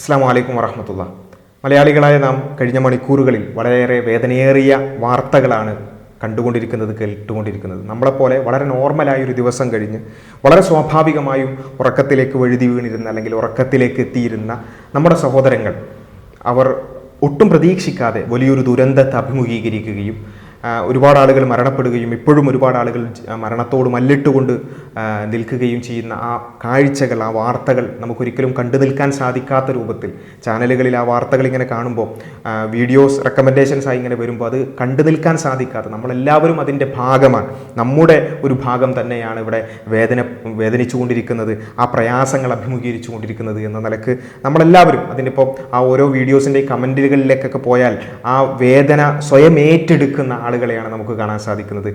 അസ്സാം വലൈക്കും വറഹമത്തുള്ള. മലയാളികളായ നാം കഴിഞ്ഞ മണിക്കൂറുകളിൽ വളരെയേറെ വേദനയേറിയ വാർത്തകളാണ് കണ്ടുകൊണ്ടിരിക്കുന്നത് കേട്ടുകൊണ്ടിരിക്കുന്നത്. നമ്മളെപ്പോലെ വളരെ നോർമലായ ഒരു ദിവസം കഴിഞ്ഞ് വളരെ സ്വാഭാവികമായും ഉറക്കത്തിലേക്ക് വഴുതി വീണിരുന്ന അല്ലെങ്കിൽ ഉറക്കത്തിലേക്ക് എത്തിയിരുന്ന നമ്മുടെ സഹോദരങ്ങൾ അവർ ഒട്ടും പ്രതീക്ഷിക്കാതെ വലിയൊരു ദുരന്തത്തെ അഭിമുഖീകരിക്കുകയും ഒരുപാട് ആളുകൾ മരണപ്പെടുകയും ഇപ്പോഴും ഒരുപാട് ആളുകൾ മരണത്തോട് മല്ലിട്ടുകൊണ്ട് നിൽക്കുകയും ചെയ്യുന്ന ആ കാഴ്ചകൾ ആ വാർത്തകൾ നമുക്കൊരിക്കലും കണ്ടു നിൽക്കാൻ സാധിക്കാത്ത രൂപത്തിൽ ചാനലുകളിൽ ആ വാർത്തകൾ ഇങ്ങനെ കാണുമ്പോൾ വീഡിയോസ് റെക്കമെൻഡേഷൻസ് ആയി ഇങ്ങനെ വരുമ്പോൾ അത് കണ്ടു നിൽക്കാൻ സാധിക്കാത്ത നമ്മളെല്ലാവരും അതിന്റെ ഭാഗമാണ്. നമ്മുടെ ഒരു ഭാഗം തന്നെയാണ് ഇവിടെ വേദന വേദനിച്ചുകൊണ്ടിരിക്കുന്നത് ആ പ്രയാസങ്ങൾ അഭിമുഖീകരിച്ചു കൊണ്ടിരിക്കുന്നത് എന്ന നിലയ്ക്ക് നമ്മളെല്ലാവരും അതിനിപ്പോൾ ആ ഓരോ വീഡിയോസിന്റെ കമന്റുകളിലേക്കൊക്കെ പോയാൽ ആ വേദന സ്വയം ഏറ്റെടുക്കുന്ന ആളുകളെയാണ് നമുക്ക് കാണാൻ സാധിക്കുന്നത്.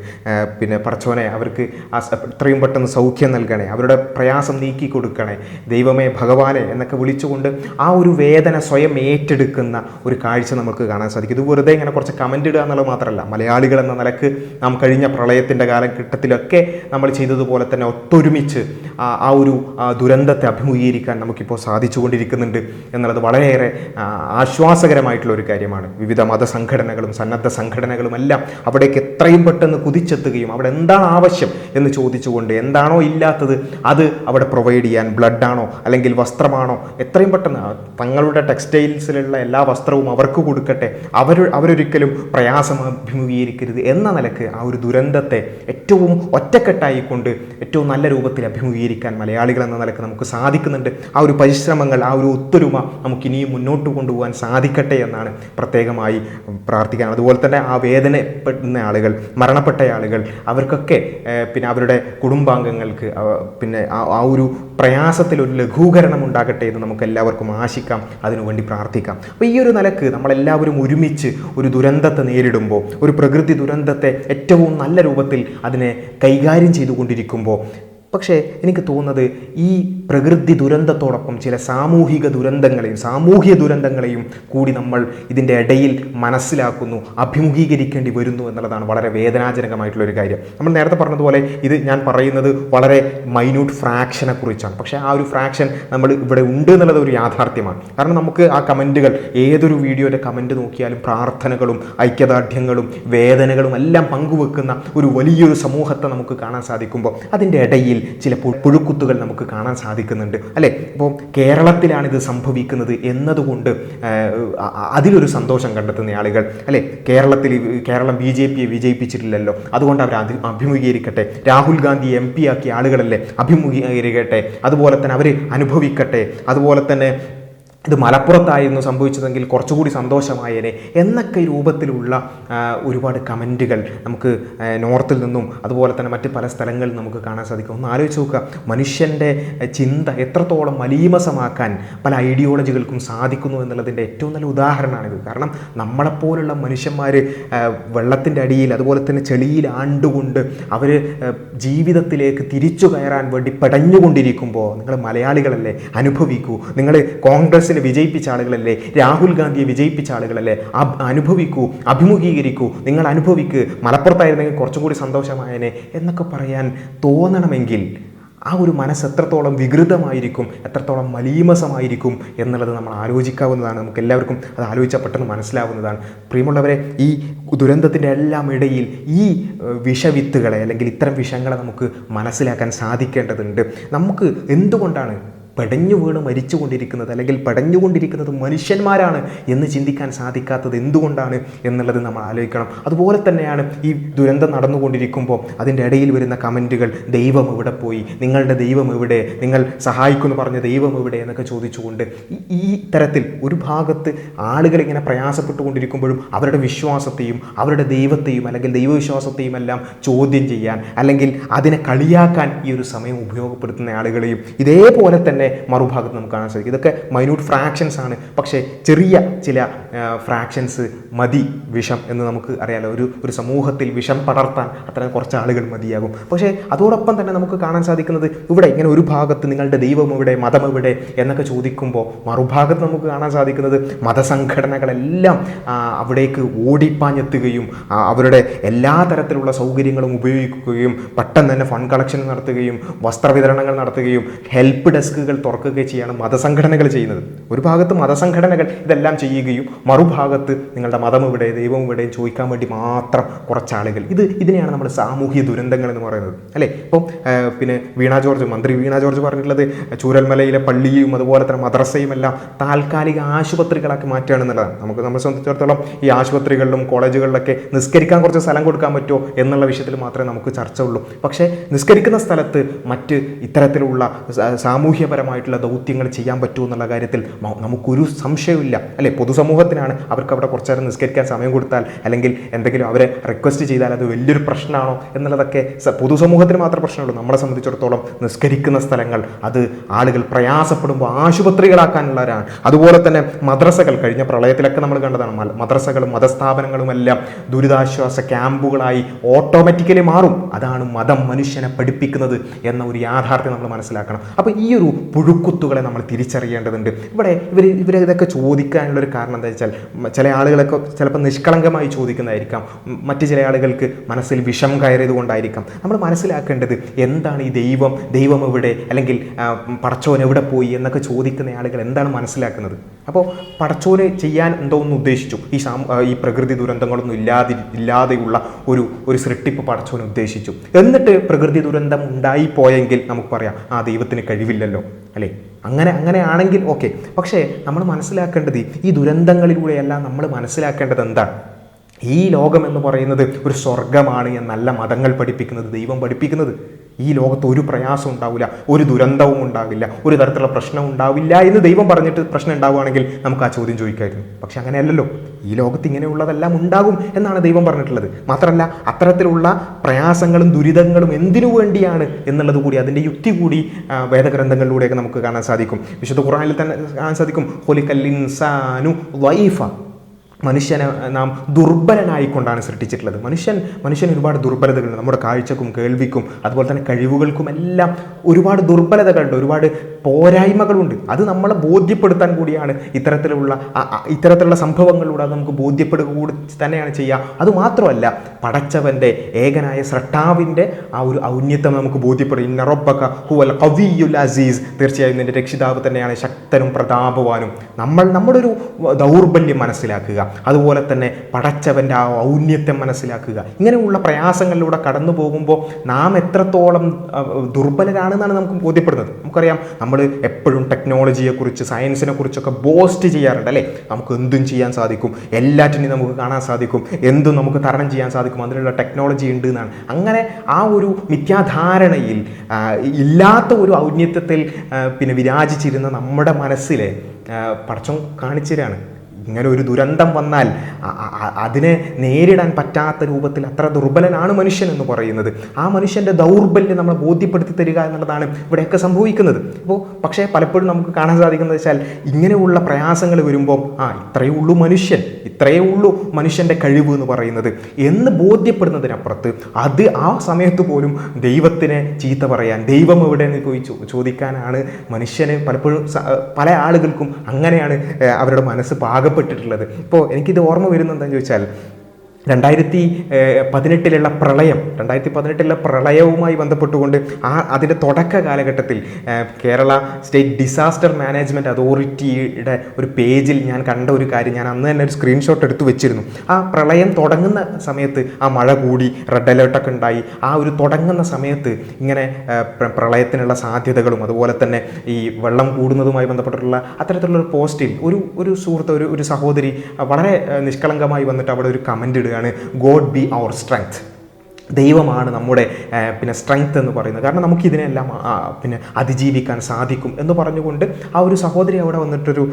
പിന്നെ പറച്ചോനെ അവർക്ക് എത്രയും പെട്ടെന്ന് സൗഖ്യം നൽകണേ അവരുടെ പ്രയാസം നീക്കി കൊടുക്കണേ ദൈവമേ ഭഗവാനെ എന്നൊക്കെ വിളിച്ചുകൊണ്ട് ആ ഒരു വേദന സ്വയം ഏറ്റെടുക്കുന്ന ഒരു കാഴ്ച നമുക്ക് കാണാൻ സാധിക്കും. ഇത് വെറുതെ ഇങ്ങനെ കുറച്ച് കമന്റ് ഇടുക എന്നുള്ളത് മാത്രമല്ല മലയാളികൾ എന്ന നിലയ്ക്ക് നാം കഴിഞ്ഞ പ്രളയത്തിന്റെ കാലഘട്ടത്തിലൊക്കെ നമ്മൾ ചെയ്തതുപോലെ തന്നെ ഒത്തൊരുമിച്ച് ആ ഒരു ദുരന്തത്തെ അഭിമുഖീകരിക്കാൻ നമുക്കിപ്പോൾ സാധിച്ചുകൊണ്ടിരിക്കുന്നുണ്ട് എന്നുള്ളത് വളരെയേറെ ആശ്വാസകരമായിട്ടുള്ള ഒരു കാര്യമാണ്. വിവിധ മതസംഘടനകളും സന്നദ്ധ സംഘടനകളും എല്ലാം അവിടേക്ക് എത്രയും പെട്ടെന്ന് കുതിച്ചെത്തുകയും അവിടെ എന്താണ് ആവശ്യം എന്ന് ചോദിച്ചുകൊണ്ട് എന്താണോ ഇല്ലാത്തത് അത് അവിടെ പ്രൊവൈഡ് ചെയ്യാൻ ബ്ലഡാണോ അല്ലെങ്കിൽ വസ്ത്രമാണോ എത്രയും പെട്ടെന്ന് തങ്ങളുടെ ടെക്സ്റ്റൈൽസിലുള്ള എല്ലാ വസ്ത്രവും അവർക്ക് കൊടുക്കട്ടെ. അവർ അവരൊരിക്കലും പ്രയാസം അഭിമുഖീകരിക്കരുത് എന്ന നിലയ്ക്ക് ആ ഒരു ദുരന്തത്തെ ഏറ്റവും ഒറ്റക്കെട്ടായിക്കൊണ്ട് ഏറ്റവും നല്ല രൂപത്തിൽ അഭിമുഖീകരിക്കാൻ മലയാളികൾ എന്ന നിലയ്ക്ക് നമുക്ക് സാധിക്കുന്നുണ്ട്. ആ ഒരു പരിശ്രമങ്ങൾ ആ ഒരു ഒത്തൊരുമ നമുക്ക് ഇനിയും മുന്നോട്ട് കൊണ്ടുപോകാൻ സാധിക്കട്ടെ എന്നാണ് പ്രത്യേകമായി പ്രാർത്ഥിക്കാൻ. അതുപോലെ തന്നെ ആ വേദനപ്പെടുന്ന ആളുകൾ മരണപ്പെട്ട ആളുകൾ അവർക്കൊക്കെ പിന്നെ അവരുടെ കുടുംബാംഗങ്ങൾക്ക് പിന്നെ ആ ഒരു പ്രയാസത്തിൽ ഒരു ലഘൂകരണം ഉണ്ടാകട്ടെ എന്ന് നമുക്ക് എല്ലാവർക്കും ആശിക്കാം അതിനുവേണ്ടി പ്രാർത്ഥിക്കാം. അപ്പോൾ ഈ ഒരു നിലയ്ക്ക് നമ്മളെല്ലാവരും ഒരുമിച്ച് ഒരു ദുരന്തത്തെ നേരിടുമ്പോൾ ഒരു പ്രകൃതി ദുരന്തത്തെ ഏറ്റവും നല്ല രൂപത്തിൽ അതിനെ കൈകാര്യം ചെയ്തുകൊണ്ടിരിക്കുമ്പോൾ പക്ഷേ എനിക്ക് തോന്നുന്നത് ഈ പ്രകൃതി ദുരന്തത്തോടൊപ്പം ചില സാമൂഹിക ദുരന്തങ്ങളെയും സാമൂഹ്യ ദുരന്തങ്ങളെയും കൂടി നമ്മൾ ഇതിന്റെ ഇടയിൽ മനസ്സിലാക്കുന്നു അഭിമുഖീകരിക്കേണ്ടി വരുന്നു എന്നുള്ളതാണ് വളരെ വേദനാജനകമായിട്ടുള്ള ഒരു കാര്യം. നമ്മൾ നേരത്തെ പറഞ്ഞതുപോലെ ഇത് ഞാൻ പറയുന്നത് വളരെ മൈന്യൂട്ട് ഫ്രാക്ഷനെ കുറിച്ചാണ്. പക്ഷേ ആ ഒരു ഫ്രാക്ഷൻ നമ്മൾ ഇവിടെ ഉണ്ട് എന്നുള്ളത് ഒരു യാഥാർത്ഥ്യമാണ്. കാരണം നമുക്ക് ആ കമന്റുകൾ ഏതൊരു വീഡിയോയുടെ കമന്റ് നോക്കിയാലും പ്രാർത്ഥനകളും ഐക്യദാർഢ്യങ്ങളും വേദനകളും എല്ലാം പങ്കുവെക്കുന്ന ഒരു വലിയൊരു സമൂഹത്തെ നമുക്ക് കാണാൻ സാധിക്കുമ്പോൾ അതിന്റെ ഇടയിൽ ചില പുഴുക്കുത്തുകൾ നമുക്ക് കാണാൻ സാധിക്കുന്നുണ്ട് അല്ലേ? ഇപ്പോൾ കേരളത്തിലാണ് ഇത് സംഭവിക്കുന്നത് എന്നതുകൊണ്ട് അതിലൊരു സന്തോഷം കണ്ടെത്തുന്ന ആളുകൾ അല്ലേ? കേരളത്തിൽ കേരളം ബി ജെ പിയെ വിജയിപ്പിച്ചിട്ടില്ലല്ലോ. അതുകൊണ്ട് അവർ അതി അഭിമുഖീകരിക്കട്ടെ. രാഹുൽ ഗാന്ധി എം പി ആക്കിയ ആളുകളല്ലേ? അഭിമുഖീകരിക്കട്ടെ. അതുപോലെ തന്നെ അവർ അനുഭവിക്കട്ടെ. അതുപോലെ തന്നെ ഇത് മലപ്പുറത്തായിരുന്നു സംഭവിച്ചതെങ്കിൽ കുറച്ചുകൂടി സന്തോഷമായേനെ എന്നൊക്കെ രൂപത്തിലുള്ള ഒരുപാട് കമന്റുകൾ നമുക്ക് നോർത്തിൽ നിന്നും അതുപോലെ തന്നെ മറ്റ് പല സ്ഥലങ്ങളിൽ നമുക്ക് കാണാൻ സാധിക്കും. ഒന്ന് ആലോചിച്ച് നോക്കുക. മനുഷ്യന്റെ ചിന്ത എത്രത്തോളം മലീമസമാക്കാൻ പല ഐഡിയോളജികൾക്കും സാധിക്കുന്നു എന്നുള്ളതിന്റെ ഏറ്റവും നല്ല ഉദാഹരണമാണിത്. കാരണം നമ്മളെപ്പോലുള്ള മനുഷ്യന്മാർ വെള്ളത്തിന്റെ അടിയിൽ അതുപോലെ തന്നെ ചെളിയിൽ ആണ്ടുകൊണ്ട് അവർ ജീവിതത്തിലേക്ക് തിരിച്ചു കയറാൻ വേണ്ടി പെടഞ്ഞുകൊണ്ടിരിക്കുമ്പോൾ നിങ്ങൾ മലയാളികളല്ലേ അനുഭവിക്കൂ. നിങ്ങൾ കോൺഗ്രസിനെ വിജയിപ്പിച്ച ആളുകളല്ലേ? രാഹുൽ ഗാന്ധിയെ വിജയിപ്പിച്ച ആളുകളല്ലേ? അനുഭവിക്കൂ അഭിമുഖീകരിക്കൂ നിങ്ങൾ അനുഭവിക്ക് മലപ്പുറത്തായിരുന്നെങ്കിൽ കുറച്ചും കൂടി സന്തോഷമായനെ എന്നൊക്കെ പറയാൻ തോന്നണമെങ്കിൽ ആ ഒരു മനസ്സ് എത്രത്തോളം വികൃതമായിരിക്കും എത്രത്തോളം മലീമസമായിരിക്കും എന്നുള്ളത് നമ്മൾ ആലോചിക്കാവുന്നതാണ്. നമുക്ക് എല്ലാവർക്കും അത് ആലോചിച്ചാൽ പെട്ടെന്ന് മനസ്സിലാവുന്നതാണ്. പ്രിയമുള്ളവരെ ഈ ദുരന്തത്തിന്റെ എല്ലാം ഇടയിൽ ഈ വിഷവിത്തുകളെ അല്ലെങ്കിൽ ഇത്തരം വിഷങ്ങളെ നമുക്ക് മനസ്സിലാക്കാൻ സാധിക്കേണ്ടതുണ്ട്. നമുക്ക് എന്തുകൊണ്ടാണ് പെടഞ്ഞു വീണ് മരിച്ചുകൊണ്ടിരിക്കുന്നത് അല്ലെങ്കിൽ പെടഞ്ഞുകൊണ്ടിരിക്കുന്നത് മനുഷ്യന്മാരാണ് എന്ന് ചിന്തിക്കാൻ സാധിക്കാത്തത് എന്തുകൊണ്ടാണ് എന്നുള്ളത് നമ്മൾ ആലോചിക്കണം. അതുപോലെ തന്നെയാണ് ഈ ദുരന്തം നടന്നുകൊണ്ടിരിക്കുമ്പോൾ അതിന്റെ ഇടയിൽ വരുന്ന കമന്റുകൾ ദൈവം എവിടെ പോയി? നിങ്ങളുടെ ദൈവം എവിടെ? നിങ്ങൾ സഹായിക്കുമെന്ന് പറഞ്ഞ ദൈവം എവിടെ? എന്നൊക്കെ ചോദിച്ചുകൊണ്ട് ഈ- തരത്തിൽ ഒരു ഭാഗത്ത് ആളുകൾ ഇങ്ങനെ പ്രയാസപ്പെട്ടുകൊണ്ടിരിക്കുമ്പോഴും അവരുടെ വിശ്വാസത്തെയും അവരുടെ ദൈവത്തെയും അല്ലെങ്കിൽ ദൈവവിശ്വാസത്തെയും എല്ലാം ചോദ്യം ചെയ്യാൻ അല്ലെങ്കിൽ അതിനെ കളിയാക്കാൻ ഈ ഒരു സമയം ഉപയോഗപ്പെടുത്തുന്ന ആളുകളെയും ഇതേപോലെ തന്നെ മറുഭാഗത്ത് നമുക്ക് കാണാൻ സാധിക്കും. ഇതൊക്കെ മൈന്യൂട്ട് ഫ്രാക്ഷൻസ് ആണ്. പക്ഷേ ചെറിയ ചില ഫ്രാക്ഷൻസ് മതി വിഷം എന്ന് നമുക്ക് അറിയാലോ. ഒരു ഒരു സമൂഹത്തിൽ വിഷം പടർത്താൻ അത്ര കുറച്ച് ആളുകൾ മതിയാകും. പക്ഷേ അതോടൊപ്പം തന്നെ നമുക്ക് കാണാൻ സാധിക്കുന്നത് ഇവിടെ ഇങ്ങനെ ഒരു ഭാഗത്ത് നിങ്ങളുടെ ദൈവം ഇവിടെ മതം ഇവിടെ എന്നൊക്കെ ചോദിക്കുമ്പോൾ മറുഭാഗത്ത് നമുക്ക് കാണാൻ സാധിക്കുന്നത് മതസംഘടനകളെല്ലാം അവിടേക്ക് ഓടിപ്പാഞ്ഞെത്തുകയും അവരുടെ എല്ലാ തരത്തിലുള്ള സൗകര്യങ്ങളും ഉപയോഗിക്കുകയും പെട്ടെന്ന് തന്നെ ഫണ്ട് കളക്ഷൻ നടത്തുകയും വസ്ത്രവിതരണങ്ങൾ നടത്തുകയും ഹെൽപ്പ് ഡെസ്കുകൾ തുറക്കുകയും ചെയ്യാണ് മതസംഘടനകൾ ചെയ്യുന്നത്. ഒരു ഭാഗത്ത് മതസംഘടനകൾ ഇതെല്ലാം ചെയ്യുകയും മറുഭാഗത്ത് നിങ്ങളുടെ മതം ഇവിടെ ദൈവം ഇവിടെ ചോദിക്കാൻ വേണ്ടി മാത്രം കുറച്ചാളുകൾ. ഇത് ഇതിനെയാണ് നമ്മൾ സാമൂഹ്യ ദുരന്തങ്ങൾ എന്ന് പറയുന്നത്. അല്ലേ? ഇപ്പം പിന്നെ വീണ ജോർജ് മന്ത്രി വീണ ജോർജ് പറഞ്ഞിട്ടുള്ളത് ചൂരൽമലയിലെ പള്ളിയും അതുപോലെ തന്നെ മദ്രസയും എല്ലാം താൽക്കാലിക ആശുപത്രികളാക്കി മാറ്റുകയാണ് എന്നുള്ളതാണ് നമുക്ക് നമ്മളെ സംബന്ധിച്ചിടത്തോളം ഈ ആശുപത്രികളിലും കോളേജുകളിലൊക്കെ നിസ്കരിക്കാൻ കുറച്ച് സ്ഥലം കൊടുക്കാൻ പറ്റുമോ എന്നുള്ള വിഷയത്തിൽ മാത്രമേ നമുക്ക് ചർച്ച ഉള്ളൂ പക്ഷേ നിസ്കരിക്കുന്ന സ്ഥലത്ത് മറ്റ് ഇത്തരത്തിലുള്ള സ- സാമൂഹ്യപരമായിട്ടുള്ള ദൗത്യങ്ങൾ ചെയ്യാൻ പറ്റുമോ എന്നുള്ള കാര്യത്തിൽ നമുക്കൊരു സംശയമില്ല അല്ലെ? പൊതുസമൂഹത്തിനാണ് അവർക്ക് അവിടെ കുറച്ച് നേരം നിസ്കരിക്കാൻ സമയം കൊടുത്താൽ അല്ലെങ്കിൽ എന്തെങ്കിലും അവരെ റിക്വസ്റ്റ് ചെയ്താൽ അത് വലിയൊരു പ്രശ്നമാണോ എന്നുള്ളതൊക്കെ പൊതുസമൂഹത്തിന് മാത്രമേ പ്രശ്നമുള്ളൂ. നമ്മളെ സംബന്ധിച്ചിടത്തോളം നിസ്കരിക്കുന്ന സ്ഥലങ്ങൾ അത് ആളുകൾ പ്രയാസപ്പെടുമ്പോൾ ആശുപത്രികളാക്കാനുള്ളവരാണ്. അതുപോലെ തന്നെ മദ്രസകൾ കഴിഞ്ഞ പ്രളയത്തിലൊക്കെ നമ്മൾ കണ്ടതാണ്. മദ്രസകളും മതസ്ഥാപനങ്ങളുമെല്ലാം ദുരിതാശ്വാസ ക്യാമ്പുകളായി ഓട്ടോമാറ്റിക്കലി മാറും. അതാണ് മതം മനുഷ്യനെ പഠിപ്പിക്കുന്നത് എന്ന ഒരു യാഥാർത്ഥ്യം നമ്മൾ മനസ്സിലാക്കണം. അപ്പോൾ ഈ ഒരു പുഴുക്കുത്തുകളെ നമ്മൾ തിരിച്ചറിയേണ്ടതുണ്ട്. ഇവിടെ ഇവർ ഇവർ ഇതൊക്കെ ചോദിക്കാനുള്ളൊരു കാരണം എന്താ വെച്ചാൽ ചില ആളുകളൊക്കെ ചിലപ്പോൾ നിഷ്കളങ്കമായി ചോദിക്കുന്നതായിരിക്കാം. മറ്റ് ചില ആളുകൾക്ക് മനസ്സിൽ വിഷം കയറിയത് കൊണ്ടായിരിക്കാം. നമ്മൾ മനസ്സിലാക്കേണ്ടത് എന്താണ് ഈ ദൈവം ദൈവം എവിടെ അല്ലെങ്കിൽ പടച്ചോൻ എവിടെ പോയി എന്നൊക്കെ ചോദിക്കുന്ന ആളുകൾ എന്താണ് മനസ്സിലാക്കുന്നത്? അപ്പോൾ പടച്ചോന് ചെയ്യാൻ എന്തോ ഒന്ന് ഉദ്ദേശിച്ചു. ഈ ഈ പ്രകൃതി ദുരന്തങ്ങളൊന്നും ഇല്ലാതി ഇല്ലാതെയുള്ള ഒരു ഒരു സൃഷ്ടിപ്പ് പടച്ചോൻ ഉദ്ദേശിച്ചു. എന്നിട്ട് പ്രകൃതി ദുരന്തം ഉണ്ടായി പോയെങ്കിൽ നമുക്ക് പറയാം ആ ദൈവത്തിന് കഴിവില്ലല്ലോ. അല്ലേ? അങ്ങനെ അങ്ങനെയാണെങ്കിൽ ഓക്കെ പക്ഷേ നമ്മൾ മനസ്സിലാക്കേണ്ടത് ഈ ദുരന്തങ്ങളിലൂടെയല്ല നമ്മൾ മനസ്സിലാക്കേണ്ടത് എന്താണ്? ഈ ലോകം എന്ന് പറയുന്നത് ഒരു സ്വർഗമാണ് എന്നല്ല മതങ്ങൾ പഠിപ്പിക്കുന്നത് ദൈവം പഠിപ്പിക്കുന്നത്. ഈ ലോകത്ത് ഒരു പ്രയാസം ഉണ്ടാവില്ല ഒരു ദുരന്തവും ഉണ്ടാവില്ല ഒരു തരത്തിലുള്ള പ്രശ്നവും ഉണ്ടാവില്ല എന്ന് ദൈവം പറഞ്ഞിട്ട് പ്രശ്നം ഉണ്ടാവുകയാണെങ്കിൽ നമുക്ക് ആ ചോദ്യം ചോദിക്കായിരുന്നു. പക്ഷെ അങ്ങനെയല്ലല്ലോ. ഈ ലോകത്ത് ഇങ്ങനെയുള്ളതെല്ലാം ഉണ്ടാകും എന്നാണ് ദൈവം പറഞ്ഞിട്ടുള്ളത്. മാത്രമല്ല അത്തരത്തിലുള്ള പ്രയാസങ്ങളും ദുരിതങ്ങളും എന്തിനു വേണ്ടിയാണ് എന്നുള്ളത് കൂടി അതിന്റെ യുക്തി കൂടി വേദഗ്രന്ഥങ്ങളിലൂടെയൊക്കെ നമുക്ക് കാണാൻ സാധിക്കും. വിശുദ്ധ ഖുറാനിൽ തന്നെ കാണാൻ സാധിക്കും. ഹൊലിക്കല്ലിൻസാനു വൈഫ. മനുഷ്യനെ നാം ദുർബലനായിക്കൊണ്ടാണ് സൃഷ്ടിച്ചിട്ടുള്ളത്. മനുഷ്യൻ മനുഷ്യൻ ഒരുപാട് ദുർബലതകളുണ്ട്. നമ്മുടെ കാഴ്ചക്കും കേൾവിക്കും അതുപോലെ തന്നെ കഴിവുകൾക്കും എല്ലാം ഒരുപാട് ദുർബലതകളുണ്ട്. ഒരുപാട് പോരായ്മകളുണ്ട്. അത് നമ്മളെ ബോധ്യപ്പെടുത്താൻ കൂടിയാണ് ഇത്തരത്തിലുള്ള ഇത്തരത്തിലുള്ള സംഭവങ്ങളിലൂടെ അത് നമുക്ക് ബോധ്യപ്പെടുക കൂടി തന്നെയാണ് ചെയ്യുക. അതുമാത്രമല്ല പടച്ചവന്റെ ഏകനായ സ്രട്ടാവിന്റെ ആ ഒരു ഔന്നത്യം നമുക്ക് ബോധ്യപ്പെടും. ഇന്ന ഹു ഹുവൽ കവിയുൽ അസീസ്. തീർച്ചയായും നിന്റെ രക്ഷിതാവ് തന്നെയാണ് ശക്തനും പ്രതാപവാനും. നമ്മൾ നമ്മുടെ ഒരു ദൗർബല്യം മനസ്സിലാക്കുക. അതുപോലെ തന്നെ പടച്ചവന്റെ ആ ഔന്നത്യം മനസ്സിലാക്കുക. ഇങ്ങനെയുള്ള പ്രയാസങ്ങളിലൂടെ കടന്നു പോകുമ്പോൾ നാം എത്രത്തോളം ദുർബലരാണെന്നാണ് നമുക്ക് ബോധ്യപ്പെടുന്നത്. നമുക്കറിയാം നമ്മൾ എപ്പോഴും ടെക്നോളജിയെക്കുറിച്ച് സയൻസിനെ കുറിച്ചൊക്കെ ബോസ്റ്റ് ചെയ്യാറുണ്ട് അല്ലേ? നമുക്ക് എന്തും ചെയ്യാൻ സാധിക്കും. എല്ലാറ്റിനെയും നമുക്ക് കാണാൻ സാധിക്കും. എന്തും നമുക്ക് തരണം ചെയ്യാൻ സാധിക്കും. അതിനുള്ള ടെക്നോളജി ഉണ്ട് എന്നാണ് അങ്ങനെ ആ ഒരു മിഥ്യാധാരണയിൽ ഇല്ലാത്ത ഒരു ഔന്നത്യത്തിൽ പിന്നെ വിരാജിച്ചിരുന്ന നമ്മുടെ മനസ്സിലെ പടച്ചം കാണിച്ചു തരാണ് ഇങ്ങനെ ഒരു ദുരന്തം വന്നാൽ അതിനെ നേരിടാൻ പറ്റാത്ത രൂപത്തിൽ അത്ര ദുർബലനാണ് മനുഷ്യൻ എന്ന് പറയുന്നത്. ആ മനുഷ്യന്റെ ദൗർബല്യം നമ്മളെ ബോധ്യപ്പെടുത്തി തരിക എന്നുള്ളതാണ് ഇവിടെയൊക്കെ സംഭവിക്കുന്നത്. അപ്പോൾ പക്ഷേ പലപ്പോഴും നമുക്ക് കാണാൻ സാധിക്കുന്നത് വെച്ചാൽ ഇങ്ങനെയുള്ള പ്രയാസങ്ങൾ വരുമ്പോൾ ആ ഇത്രയേ ഉള്ളൂ മനുഷ്യൻ ഇത്രയേ ഉള്ളൂ മനുഷ്യന്റെ കഴിവ് എന്ന് പറയുന്നത് എന്ന് ബോധ്യപ്പെടുന്നതിനപ്പുറത്ത് അത് ആ സമയത്ത് പോലും ദൈവത്തിനെ ചീത്ത പറയാൻ ദൈവം എവിടെ എന്ന് പോയി ചോദിക്കാനാണ് മനുഷ്യന് പലപ്പോഴും പല ആളുകൾക്കും അങ്ങനെയാണ് അവരുടെ മനസ്സ് പാകപ്പെട്ടിട്ടുള്ളത് ഇപ്പോൾ എനിക്കിത് ഓർമ്മ വരുന്നത് എന്താണെന്ന് ചോദിച്ചാൽ രണ്ടായിരത്തി പതിനെട്ടിലുള്ള പ്രളയം രണ്ടായിരത്തി പതിനെട്ടിലെ പ്രളയവുമായി ബന്ധപ്പെട്ടുകൊണ്ട് ആ അതിന്റെ തുടക്ക കാലഘട്ടത്തിൽ കേരള സ്റ്റേറ്റ് ഡിസാസ്റ്റർ മാനേജ്മെന്റ് അതോറിറ്റിയുടെ ഒരു പേജിൽ ഞാൻ കണ്ട ഒരു കാര്യം ഞാൻ അന്ന് തന്നെ ഒരു സ്ക്രീൻഷോട്ട് എടുത്തു വെച്ചിരുന്നു. ആ പ്രളയം തുടങ്ങുന്ന സമയത്ത് ആ മഴ കൂടി റെഡ് അലേർട്ടൊക്കെ ഉണ്ടായി. ആ ഒരു തുടങ്ങുന്ന സമയത്ത് ഇങ്ങനെ പ്രളയത്തിനുള്ള സാധ്യതകളും അതുപോലെ തന്നെ ഈ വെള്ളം കൂടുന്നതുമായി ബന്ധപ്പെട്ടിട്ടുള്ള അത്തരത്തിലുള്ള ഒരു പോസ്റ്റിൽ ഒരു ഒരു സുഹൃത്ത് ഒരു ഒരു സഹോദരി വളരെ നിഷ്കളങ്കമായി വന്നിട്ട് അവിടെ ഒരു കമന്റ് ഇടുകയാണ് ഗോഡ് ബി അവർ സ്ട്രെങ്ത് ദൈവമാണ് നമ്മുടെ പിന്നെ സ്ട്രെങ്ത് എന്ന് പറയുന്നത്. കാരണം നമുക്ക് ഇതിനെല്ലാം ആ, പിന്നെ അതിജീവിക്കാൻ സാധിക്കും എന്ന് പറഞ്ഞുകൊണ്ട് ആ ഒരു സഹോദരി അവിടെ വന്നിട്ടൊരു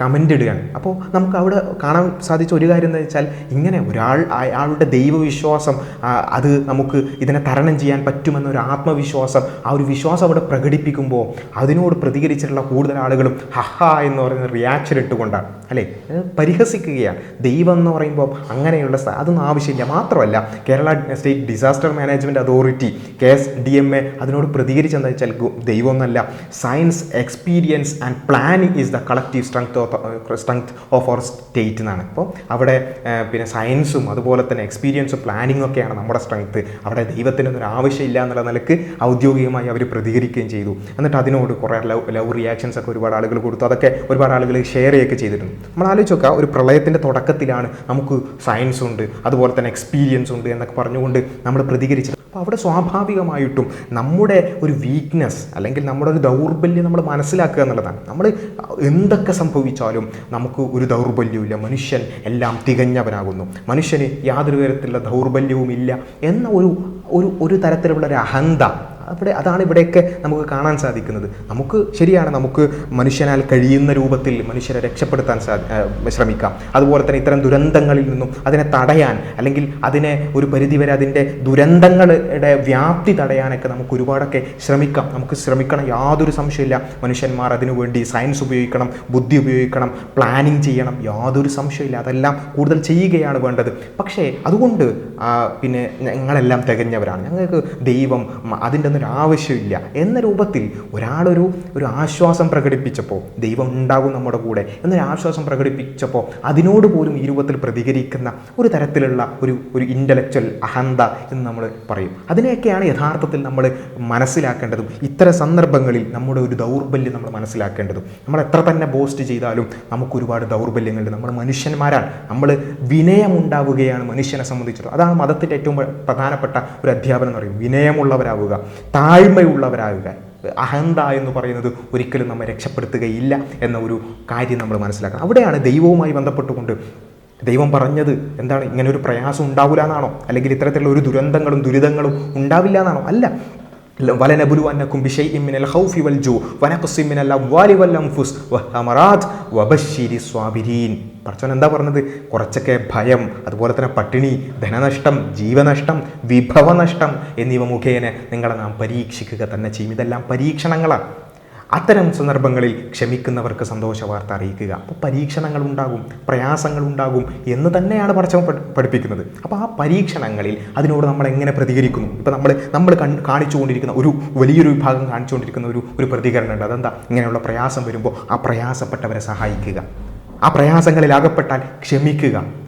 കമന്റ് ഇടുകയാണ്. അപ്പോൾ നമുക്ക് അവിടെ കാണാൻ സാധിച്ച ഒരു കാര്യം എന്താ വെച്ചാൽ ഇങ്ങനെ ഒരാൾ അയാളുടെ ദൈവവിശ്വാസം അത് നമുക്ക് ഇതിനെ തരണം ചെയ്യാൻ പറ്റുമെന്നൊരു ആത്മവിശ്വാസം ആ ഒരു വിശ്വാസം അവിടെ പ്രകടിപ്പിക്കുമ്പോൾ അതിനോട് പ്രതികരിച്ചിട്ടുള്ള കൂടുതൽ ആളുകളും ഹഹ എന്ന് പറയുന്ന റിയാക്ഷൻ ഇട്ടുകൊണ്ടാണ്. അല്ലേ? പരിഹസിക്കുകയാണ്. ദൈവം എന്ന് പറയുമ്പോൾ അങ്ങനെയുള്ള അതൊന്നും ആവശ്യമില്ല. മാത്രമല്ല Kerala state state disaster management authority K S D M A അതിനോട് പ്രതികരിച്ചെന്താ വെച്ചാൽ ദൈവമൊന്നല്ല. Science experience and planning is the collective strength of strength of our state എന്നാണ്. അപ്പോൾ അവിടെ പിന്നെ സയൻസും അതുപോലെ തന്നെ എക്സ്പീരിയൻസും പ്ലാനിങ്ങും ഒക്കെയാണ് നമ്മുടെ സ്ട്രെങ്ത് അവിടെ ദൈവത്തിനൊന്നും ആവശ്യമില്ല എന്നുള്ള നിലയ്ക്ക് ഔദ്യോഗികമായി അവർ പ്രതികരിക്കുകയും ചെയ്തു. എന്നിട്ട് അതിനോട് കുറേ ലവ് ലവ് റിയാക്ഷൻസ് ഒക്കെ ഒരുപാട് ആളുകൾ കൊടുത്തു. അതൊക്കെ ഒരുപാട് ആളുകൾ ഷെയർ ചെയ്യുകയൊക്കെ ചെയ്തിട്ടുണ്ട്. നമ്മൾ ആലോചിച്ച് നോക്കുക ഒരു പ്രളയത്തിന്റെ തുടക്കത്തിലാണ് നമുക്ക് സയൻസ് ഉണ്ട് അതുപോലെ തന്നെ എക്സ്പീരിയൻസ് ഉണ്ട് എന്നൊക്കെ പറഞ്ഞുകൊണ്ട് നമ്മൾ പ്രതികരിച്ചത്. അപ്പോൾ അവിടെ സ്വാഭാവികമായിട്ടും നമ്മുടെ ഒരു വീക്ക്നെസ് അല്ലെങ്കിൽ നമ്മുടെ ഒരു ദൗർബല്യം നമ്മൾ മനസ്സിലാക്കുക എന്നുള്ളതാണ്. നമ്മൾ എന്തൊക്കെ സംഭവിച്ചാലും നമുക്ക് ഒരു ദൗർബല്യവുമില്ല. മനുഷ്യൻ എല്ലാം തികഞ്ഞവനാകുന്നു. മനുഷ്യന് യാതൊരു തരത്തിലുള്ള ദൗർബല്യവുമില്ല എന്ന ഒരു ഒരു ഒരു തരത്തിലുള്ള ഒരു അഹന്ത അവിടെ അതാണ് ഇവിടെയൊക്കെ നമുക്ക് കാണാൻ സാധിക്കുന്നത്. നമുക്ക് ശരിയാണ് നമുക്ക് മനുഷ്യനാൽ കഴിയുന്ന രൂപത്തിൽ മനുഷ്യരെ രക്ഷപ്പെടുത്താൻ ശ്രമിക്കാം. അതുപോലെ തന്നെ ഇത്തരം ദുരന്തങ്ങളിൽ നിന്നും അതിനെ തടയാൻ അല്ലെങ്കിൽ അതിനെ ഒരു പരിധിവരെ അതിന്റെ ദുരന്തങ്ങളുടെ വ്യാപ്തി തടയാനൊക്കെ നമുക്ക് ഒരുപാടൊക്കെ ശ്രമിക്കാം. നമുക്ക് ശ്രമിക്കണം യാതൊരു സംശയമില്ല. മനുഷ്യന്മാർ അതിനുവേണ്ടി സയൻസ് ഉപയോഗിക്കണം ബുദ്ധി ഉപയോഗിക്കണം പ്ലാനിങ് ചെയ്യണം യാതൊരു സംശയമില്ല. അതെല്ലാം കൂടുതൽ ചെയ്യുകയാണ് വേണ്ടത്. പക്ഷേ അതുകൊണ്ട് പിന്നെ ഞങ്ങളെല്ലാം തികഞ്ഞവരാണ്. ഞങ്ങൾക്ക് ദൈവം അതിന്റെ ആവശ്യമില്ല എന്ന രൂപത്തിൽ ഒരാളൊരു ഒരു ആശ്വാസം പ്രകടിപ്പിച്ചപ്പോൾ ദൈവം ഉണ്ടാകും നമ്മുടെ കൂടെ എന്നൊരു ആശ്വാസം പ്രകടിപ്പിച്ചപ്പോൾ അതിനോട് പോലും ഈ രൂപത്തിൽ പ്രതികരിക്കുന്ന ഒരു തരത്തിലുള്ള ഒരു ഒരു ഇന്റലക്ച്വൽ അഹന്ത എന്ന് നമ്മൾ പറയും. അതിനെയൊക്കെയാണ് യഥാർത്ഥത്തിൽ നമ്മൾ മനസ്സിലാക്കേണ്ടതും ഇത്തരം സന്ദർഭങ്ങളിൽ നമ്മുടെ ഒരു ദൗർബല്യം നമ്മൾ മനസ്സിലാക്കേണ്ടതും. നമ്മൾ എത്ര തന്നെ ബോസ്റ്റ് ചെയ്താലും നമുക്ക് ഒരുപാട് ദൗർബല്യങ്ങളുണ്ട്. നമ്മൾ മനുഷ്യന്മാരാണ്. നമ്മൾ വിനയമുണ്ടാവുകയാണ് മനുഷ്യനെ സംബന്ധിച്ചിടത്തോളം. അതാണ് മതത്തിന്റെ ഏറ്റവും പ്രധാനപ്പെട്ട ഒരു അധ്യാപനം എന്ന് പറയും വിനയമുള്ളവരാവുക. താഴ്മയുള്ളവരാവുക അഹന്ത എന്ന് പറയുന്നത് ഒരിക്കലും നമ്മെ രക്ഷപ്പെടുത്തുകയില്ല എന്ന ഒരു കാര്യം നമ്മൾ മനസ്സിലാക്കണം. അവിടെയാണ് ദൈവവുമായി ബന്ധപ്പെട്ടുകൊണ്ട് ദൈവം പറഞ്ഞത് എന്താണ്? ഇങ്ങനെ ഒരു പ്രയാസം ഉണ്ടാവില്ല എന്നാണോ അല്ലെങ്കിൽ ഇത്തരത്തിലുള്ള ഒരു ദുരന്തങ്ങളും ദുരിതങ്ങളും ഉണ്ടാവില്ല എന്നാണോ അല്ല. ولنبلونكم بشيء من الخوف والجوع ونقص من الأموال والأنفس والثمرات وبشر الصابرين പറച്ചോൻ എന്താ പറഞ്ഞത് കുറച്ചൊക്കെ ഭയം അതുപോലെ തന്നെ പട്ടിണി ധനനഷ്ടം ജീവനഷ്ടം വിഭവനഷ്ടം എന്നിവ മുഖേന നിങ്ങളെ നാം പരീക്ഷിക്കുക തന്നെ ചെയ്യും ഇതെല്ലാം പരീക്ഷണങ്ങളാണ് അത്തരം സന്ദർഭങ്ങളിൽ ക്ഷമിക്കുന്നവർക്ക് സന്തോഷ വാർത്ത അറിയിക്കുക. അപ്പോൾ പരീക്ഷണങ്ങൾ ഉണ്ടാകും പ്രയാസങ്ങൾ ഉണ്ടാകും എന്ന് തന്നെയാണ് പഠിച്ചവൻ പഠിപ്പിക്കുന്നത്. അപ്പോൾ ആ പരീക്ഷണങ്ങളിൽ അതിനോട് നമ്മൾ എങ്ങനെ പ്രതികരിക്കുന്നു? ഇപ്പോൾ നമ്മൾ നമ്മൾ കാണിച്ചുകൊണ്ടിരിക്കുന്ന ഒരു വലിയൊരു വിഭാഗം കാണിച്ചുകൊണ്ടിരിക്കുന്ന ഒരു ഒരു പ്രതികരണം ഉണ്ട്. അതെന്താ? ഇങ്ങനെയുള്ള പ്രയാസം വരുമ്പോൾ ആ പ്രയാസപ്പെട്ടവരെ സഹായിക്കുക. ആ പ്രയാസങ്ങളിൽ അകപ്പെട്ടാൽ ക്ഷമിക്കുക.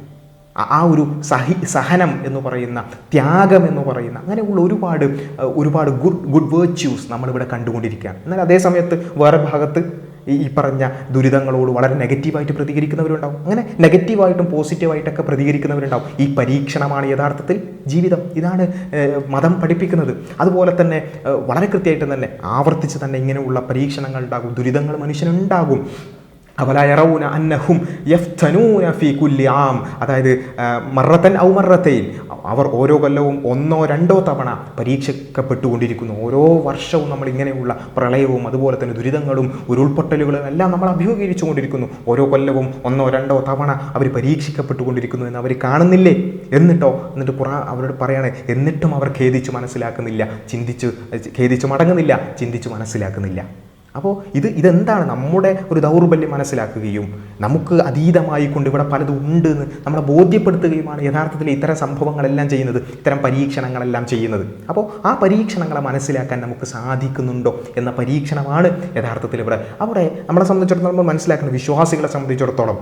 ആ- ഒരു സഹി സഹനം എന്ന് പറയുന്ന ത്യാഗം എന്ന് പറയുന്ന അങ്ങനെയുള്ള ഒരുപാട് ഒരുപാട് ഗുഡ് ഗുഡ് വേർച്യൂസ് നമ്മളിവിടെ കണ്ടുകൊണ്ടിരിക്കുകയാണ്. എന്നാൽ അതേ സമയത്ത് വേറെ ഭാഗത്ത് ഈ പറഞ്ഞ ദുരിതങ്ങളോട് വളരെ നെഗറ്റീവായിട്ട് പ്രതികരിക്കുന്നവരുണ്ടാവും. അങ്ങനെ നെഗറ്റീവായിട്ടും പോസിറ്റീവായിട്ടൊക്കെ പ്രതികരിക്കുന്നവരുണ്ടാവും. ഈ പരീക്ഷണമാണ് യഥാർത്ഥത്തിൽ ജീവിതം. ഇതാണ് മതം പഠിപ്പിക്കുന്നത്. അതുപോലെ തന്നെ വളരെ കൃത്യമായിട്ട് തന്നെ ആവർത്തിച്ച് തന്നെ ഇങ്ങനെയുള്ള പരീക്ഷണങ്ങൾ ഉണ്ടാകും. ദുരിതങ്ങൾ മനുഷ്യനുണ്ടാകും. അവലായറൗന അന്നഹും യഫ്തനൂന ഫീ കുല്ലി ആം. അതായത് മറത്തൻ ഔ മറത്തയിൽ അവർ ഓരോ കൊല്ലവും ഒന്നോ രണ്ടോ തവണ പരീക്ഷിക്കപ്പെട്ടുകൊണ്ടിരിക്കുന്നു. ഓരോ വർഷവും നമ്മൾ ഇങ്ങനെയുള്ള പ്രളയവും അതുപോലെ തന്നെ ദുരിതങ്ങളും ഉരുൾപൊട്ടലുകളും എല്ലാം നമ്മൾ അഭിമുഖീകരിച്ചു കൊണ്ടിരിക്കുന്നു ഓരോ കൊല്ലവും ഒന്നോ രണ്ടോ തവണ അവർ പരീക്ഷിക്കപ്പെട്ടുകൊണ്ടിരിക്കുന്നു എന്ന് അവർ കാണുന്നില്ലേ? എന്നിട്ടോ? എന്നിട്ട് പുറ അവരോട് പറയാണ് എന്നിട്ടും അവർ ഖേദിച്ച് മനസ്സിലാക്കുന്നില്ല. ചിന്തിച്ച് ഖേദിച്ച് മടങ്ങുന്നില്ല. ചിന്തിച്ച് മനസ്സിലാക്കുന്നില്ല. അപ്പോൾ ഇത് ഇതെന്താണ് നമ്മുടെ ഒരു ദൗർബല്യം മനസ്സിലാക്കുകയും നമുക്ക് അതീതമായി കൊണ്ട് ഇവിടെ പലതും ഉണ്ട് എന്ന് നമ്മളെ ബോധ്യപ്പെടുത്തുകയുമാണ് യഥാർത്ഥത്തിൽ ഇത്തരം സംഭവങ്ങളെല്ലാം ചെയ്യുന്നത് ഇത്തരം പരീക്ഷണങ്ങളെല്ലാം ചെയ്യുന്നത്. അപ്പോൾ ആ പരീക്ഷണങ്ങളെ മനസ്സിലാക്കാൻ നമുക്ക് സാധിക്കുന്നുണ്ടോ എന്ന പരീക്ഷണമാണ് യഥാർത്ഥത്തിൽ ഇവിടെ. അവിടെ നമ്മളെ സംബന്ധിച്ചിടത്തോളം നമ്മൾ മനസ്സിലാക്കുന്നത് വിശ്വാസികളെ സംബന്ധിച്ചിടത്തോളം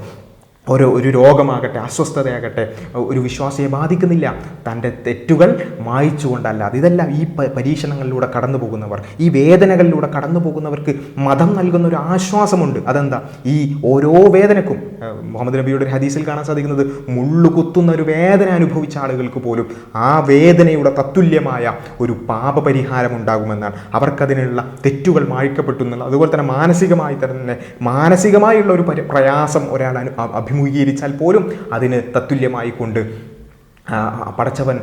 ഓരോ ഒരു രോഗമാകട്ടെ അസ്വസ്ഥതയാകട്ടെ ഒരു വിശ്വാസിയെ ബാധിക്കുന്നില്ല. തന്റെ തെറ്റുകൾ മായ്ച്ചുകൊണ്ടല്ലാതെ. ഇതെല്ലാം ഈ പരീക്ഷണങ്ങളിലൂടെ കടന്നു പോകുന്നവർ ഈ വേദനകളിലൂടെ കടന്നു പോകുന്നവർക്ക് മതം നൽകുന്ന ഒരു ആശ്വാസമുണ്ട്. അതെന്താ? ഈ ഓരോ വേദനക്കും മുഹമ്മദ് നബിയുടെ ഒരു ഹദീസിൽ കാണാൻ സാധിക്കുന്നത് മുള്ളു കുത്തുന്ന ഒരു വേദന അനുഭവിച്ച ആളുകൾക്ക് പോലും ആ വേദനയുടെ തത്തുല്യമായ ഒരു പാപപരിഹാരം ഉണ്ടാകുമെന്നാണ്. അവർക്കതിനുള്ള തെറ്റുകൾ മായ്ക്കപ്പെട്ടു എന്നുള്ളത് അതുപോലെ തന്നെ മാനസികമായി തന്നെ മാനസികമായുള്ള ഒരു പരി- പ്രയാസം ഒരാൾ അനു അ- അഭിമുഖീകരിച്ചാൽ പോലും അതിന് തത്തുല്യമായി കൊണ്ട് പടച്ചവൻ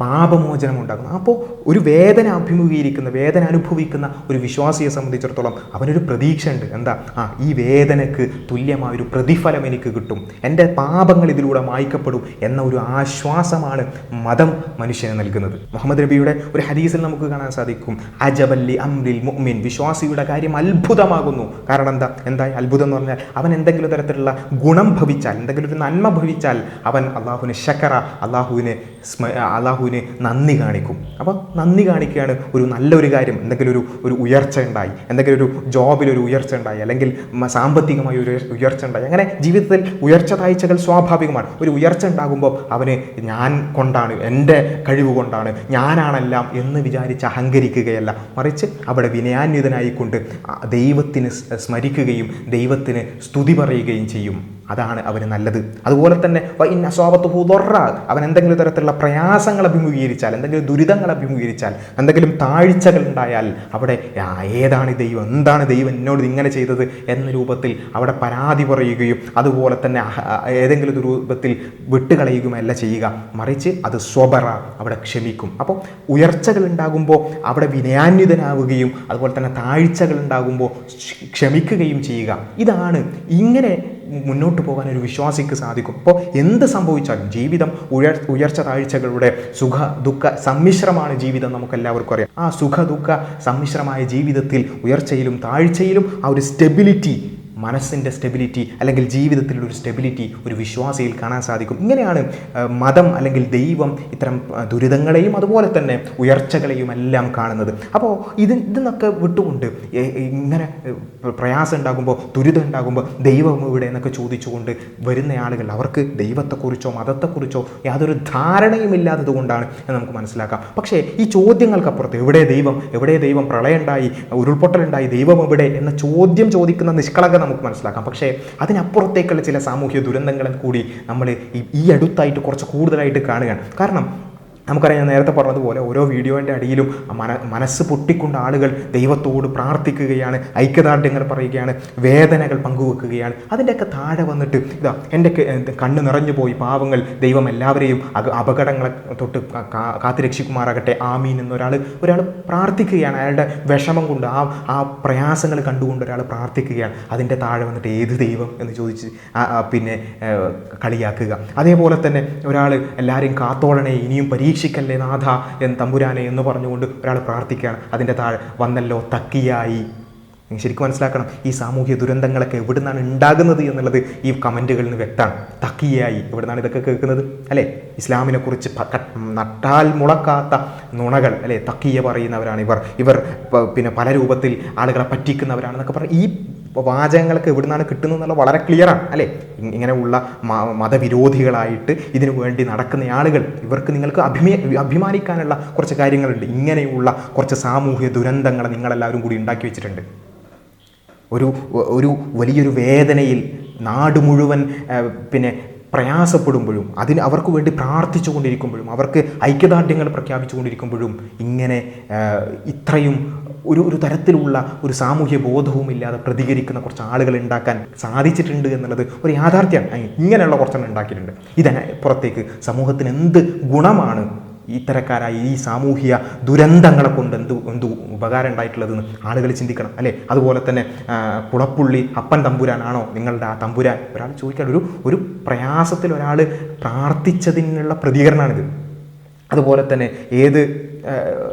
പാപമോചനം ഉണ്ടാക്കുന്നു. അപ്പോൾ ഒരു വേദന അഭിമുഖീകരിക്കുന്ന വേദന അനുഭവിക്കുന്ന ഒരു വിശ്വാസിയെ സംബന്ധിച്ചിടത്തോളം അവനൊരു പ്രതീക്ഷയുണ്ട്. എന്താ? ആ ഈ വേദനക്ക് തുല്യമായ ഒരു പ്രതിഫലം എനിക്ക് കിട്ടും. എന്റെ പാപങ്ങൾ ഇതിലൂടെ മായ്ക്കപ്പെടും എന്ന ഒരു ആശ്വാസമാണ് മതം മനുഷ്യന് നൽകുന്നത്. മുഹമ്മദ് നബിയുടെ ഒരു ഹദീസിൽ നമുക്ക് കാണാൻ സാധിക്കും. അജബല്ലി അംരിൽ മുഅ്മിൻ. വിശ്വാസിയുടെ കാര്യം അത്ഭുതമാകുന്നു. കാരണം എന്താ? എന്താ അത്ഭുതം എന്ന് പറഞ്ഞാൽ അവൻ എന്തെങ്കിലും തരത്തിലുള്ള ഗുണം ഭവിച്ചാൽ എന്തെങ്കിലും ഒരു നന്മ ഭവിച്ചാൽ അവൻ അള്ളാഹുവിന് ശക്കറ അള്ളാഹു അള്ളാഹുവിനെ സ്മ അള്ളാഹുവിനെ നന്ദി കാണിക്കും. അപ്പോൾ നന്ദി കാണിക്കുകയാണ് ഒരു നല്ലൊരു കാര്യം. എന്തെങ്കിലും ഒരു ഒരു ഉയർച്ച ഉണ്ടായി. എന്തെങ്കിലും ഒരു ജോബിലൊരു ഉയർച്ച ഉണ്ടായി. അല്ലെങ്കിൽ സാമ്പത്തികമായി ഒരു ഉയർച്ച ഉണ്ടായി. അങ്ങനെ ജീവിതത്തിൽ ഉയർച്ച താഴ്ചകൾ സ്വാഭാവികമാണ്. ഒരു ഉയർച്ച ഉണ്ടാകുമ്പോൾ അവന് ഞാൻ കൊണ്ടാണ് എന്റെ കഴിവ് കൊണ്ടാണ് ഞാനാണെല്ലാം എന്ന് വിചാരിച്ച് അഹങ്കരിക്കുകയല്ല. മറിച്ച് അവിടെ വിനയാന്വിതനായിക്കൊണ്ട് ദൈവത്തിന് സ്മരിക്കുകയും ദൈവത്തിന് സ്തുതി പറയുകയും ചെയ്യും. അതാണ് അവന് നല്ലത്. അതുപോലെ തന്നെ ഹുദൊറ അവൻ എന്തെങ്കിലും തരത്തിലുള്ള പ്രയാസങ്ങൾ അഭിമുഖീകരിച്ചാൽ എന്തെങ്കിലും ദുരിതങ്ങൾ അഭിമുഖീകരിച്ചാൽ എന്തെങ്കിലും താഴ്ചകൾ ഉണ്ടായാൽ അവിടെ ഏതാണ് ദൈവം? എന്താണ് ദൈവം എന്നോട് ഇങ്ങനെ ചെയ്തത്? എന്ന രൂപത്തിൽ അവിടെ പരാതി പറയുകയും അതുപോലെ തന്നെ ഏതെങ്കിലും രൂപത്തിൽ വിട്ടുകളയുകയുമല്ല ചെയ്യുക. മറിച്ച് അത് സ്വബറ അവിടെ ക്ഷമിക്കും. അപ്പോൾ ഉയർച്ചകൾ ഉണ്ടാകുമ്പോൾ അവിടെ വിനയാന്വിതനാവുകയും അതുപോലെ തന്നെ താഴ്ചകൾ ഉണ്ടാകുമ്പോൾ ക്ഷമിക്കുകയും ചെയ്യുക. ഇതാണ് ഇങ്ങനെ മുന്നോട്ട് പോകാൻ ഒരു വിശ്വാസിക്ക് സാധിക്കും. അപ്പോൾ എന്ത് സംഭവിച്ചാലും ജീവിതം ഉയർ ഉയർച്ച താഴ്ചകളുടെ സുഖ ദുഃഖ സമ്മിശ്രമാണ് ജീവിതം നമുക്കെല്ലാവർക്കും അറിയാം. ആ സുഖ ദുഃഖ സമ്മിശ്രമായ ജീവിതത്തിൽ ഉയർച്ചയിലും താഴ്ചയിലും ആ ഒരു സ്റ്റെബിലിറ്റി മനസ്സിന്റെ സ്റ്റെബിലിറ്റി അല്ലെങ്കിൽ ജീവിതത്തിലുള്ള ഒരു സ്റ്റെബിലിറ്റി ഒരു വിശ്വാസിയിൽ കാണാൻ സാധിക്കും. ഇങ്ങനെയാണ് മതം അല്ലെങ്കിൽ ദൈവം ഇത്തരം ദുരിതങ്ങളെയും അതുപോലെ തന്നെ ഉയർച്ചകളെയും എല്ലാം കാണുന്നത്. അപ്പോൾ ഇത് ഇതെന്നൊക്കെ വിട്ടുകൊണ്ട് ഇങ്ങനെ പ്രയാസം ഉണ്ടാകുമ്പോൾ ദുരിതം ഉണ്ടാകുമ്പോൾ ദൈവം ഇവിടെ എന്നൊക്കെ ചോദിച്ചുകൊണ്ട് വരുന്ന ആളുകൾ അവർക്ക് ദൈവത്തെക്കുറിച്ചോ മതത്തെക്കുറിച്ചോ യാതൊരു ധാരണയും ഇല്ലാത്തത് കൊണ്ടാണ് എന്ന് നമുക്ക് മനസ്സിലാക്കാം. പക്ഷേ ഈ ചോദ്യങ്ങൾക്കപ്പുറത്ത് എവിടെ ദൈവം എവിടെ ദൈവം പ്രളയമുണ്ടായി ഉരുൾപൊട്ടലുണ്ടായി ദൈവം എവിടെ എന്ന ചോദ്യം ചോദിക്കുന്ന നിഷ്കളങ്ക നമുക്ക് മനസ്സിലാക്കാം. പക്ഷേ അതിനപ്പുറത്തേക്കുള്ള ചില സാമൂഹ്യ ദുരന്തങ്ങളും കൂടി നമ്മൾ ഈ- അടുത്തായിട്ട് കുറച്ച് കൂടുതലായിട്ട് കാണുകയാണ്. കാരണം നമുക്കറിയാം നേരത്തെ പറഞ്ഞതുപോലെ ഓരോ വീഡിയോന്റെ അടിയിലും മന മനസ്സ് പൊട്ടിക്കൊണ്ട് ആളുകൾ ദൈവത്തോട് പ്രാർത്ഥിക്കുകയാണ് ഐക്യദാർഢ്യങ്ങൾ പറയുകയാണ് വേദനകൾ പങ്കുവെക്കുകയാണ്. അതിന്റെയൊക്കെ താഴെ വന്നിട്ട് ഇതാ എന്റെ കണ്ണ് നിറഞ്ഞു പോയി പാവങ്ങൾ ദൈവം എല്ലാവരെയും അപകടങ്ങളെ തൊട്ട് കാത്തുരക്ഷിക്കുമാറാകട്ടെ ആമീൻ എന്നൊരാൾ ഒരാൾ പ്രാർത്ഥിക്കുകയാണ്. അയാളുടെ വിഷമം കൊണ്ട് ആ ആ പ്രയാസങ്ങൾ കണ്ടുകൊണ്ട് ഒരാൾ പ്രാർത്ഥിക്കുകയാണ്. അതിന്റെ താഴെ വന്നിട്ട് ഏത് ദൈവം എന്ന് ചോദിച്ച് പിന്നെ കളിയാക്കുക. അതേപോലെ തന്നെ ഒരാൾ എല്ലാവരെയും കാത്തോളണേ ഇനിയും പരീക്ഷിക്കല്ലേ നാഥ എന്ന് തമ്പുരാനെ എന്ന് പറഞ്ഞുകൊണ്ട് ഒരാൾ പ്രാർത്ഥിക്കുകയാണ്. അതിന്റെ താഴെ വന്നല്ലോ തക്കിയായി. ശരിക്കും മനസ്സിലാക്കണം ഈ സാമൂഹ്യ ദുരന്തങ്ങളൊക്കെ എവിടെ നിന്നാണ് ഉണ്ടാകുന്നത് എന്നുള്ളത് ഈ കമന്റുകളിൽ നിന്ന് വ്യക്തമാണ്. തക്കിയായി എവിടെ നിന്നാണ് ഇതൊക്കെ കേൾക്കുന്നത്? അല്ലേ? ഇസ്ലാമിനെക്കുറിച്ച് നട്ടാൽ മുളക്കാത്ത നുണകൾ അല്ലേ? തക്കിയ പറയുന്നവരാണ് ഇവർ. ഇവർ പിന്നെ പല രൂപത്തിൽ ആളുകളെ പറ്റിക്കുന്നവരാണെന്നൊക്കെ പറഞ്ഞ് ഈ വാചകങ്ങളൊക്കെ എവിടെ നിന്നാണ് കിട്ടുന്നത് എന്നുള്ള വളരെ ക്ലിയറാണ് അല്ലേ? ഇങ്ങനെയുള്ള മതവിരോധികളായിട്ട് ഇതിനു വേണ്ടി നടക്കുന്ന ആളുകൾ ഇവർക്ക് നിങ്ങൾക്ക് അഭിമേ അഭിമാനിക്കാനുള്ള കുറച്ച് കാര്യങ്ങളുണ്ട്. ഇങ്ങനെയുള്ള കുറച്ച് സാമൂഹ്യ ദുരന്തങ്ങൾ നിങ്ങളെല്ലാവരും കൂടി ഉണ്ടാക്കി വെച്ചിട്ടുണ്ട്. ഒരു ഒരു വലിയൊരു വേദനയിൽ നാട് മുഴുവൻ പിന്നെ പ്രയാസപ്പെടുമ്പോഴും അതിന് അവർക്ക് വേണ്ടി പ്രാർത്ഥിച്ചു കൊണ്ടിരിക്കുമ്പോഴും അവർക്ക് ഐക്യദാർഢ്യങ്ങൾ പ്രഖ്യാപിച്ചുകൊണ്ടിരിക്കുമ്പോഴും ഇങ്ങനെ ഇത്രയും ഒരു ഒരു തരത്തിലുള്ള ഒരു സാമൂഹ്യ ബോധവും ഇല്ലാതെ പ്രതികരിക്കുന്ന കുറച്ച് ആളുകൾ ഉണ്ടാക്കാൻ സാധിച്ചിട്ടുണ്ട് എന്നുള്ളത് ഒരു യാഥാർത്ഥ്യമാണ്. ഇങ്ങനെയുള്ള കുറച്ചെണ്ണം ഉണ്ടാക്കിയിട്ടുണ്ട്. ഇതിന് പുറത്തേക്ക് സമൂഹത്തിന് എന്ത് ഗുണമാണ് ഇത്തരക്കാരായ ഈ സാമൂഹിക ദുരന്തങ്ങളെ കൊണ്ട് എന്ത് എന്ത് ഉപകാരം ഉണ്ടായിട്ടുള്ളതെന്ന് ആളുകൾ ചിന്തിക്കണം അല്ലേ? അതുപോലെ തന്നെ കുളപ്പുള്ളി അപ്പൻ തമ്പുരാനാണോ നിങ്ങളുടെ ആ തമ്പുരാൻ? ഒരാൾ ചോദിക്കാൻ ഒരു ഒരു പ്രയാസത്തിൽ ഒരാൾ പ്രാർത്ഥിച്ചതിനുള്ള പ്രതികരണമാണിത് അതുപോലെ തന്നെ ഏത്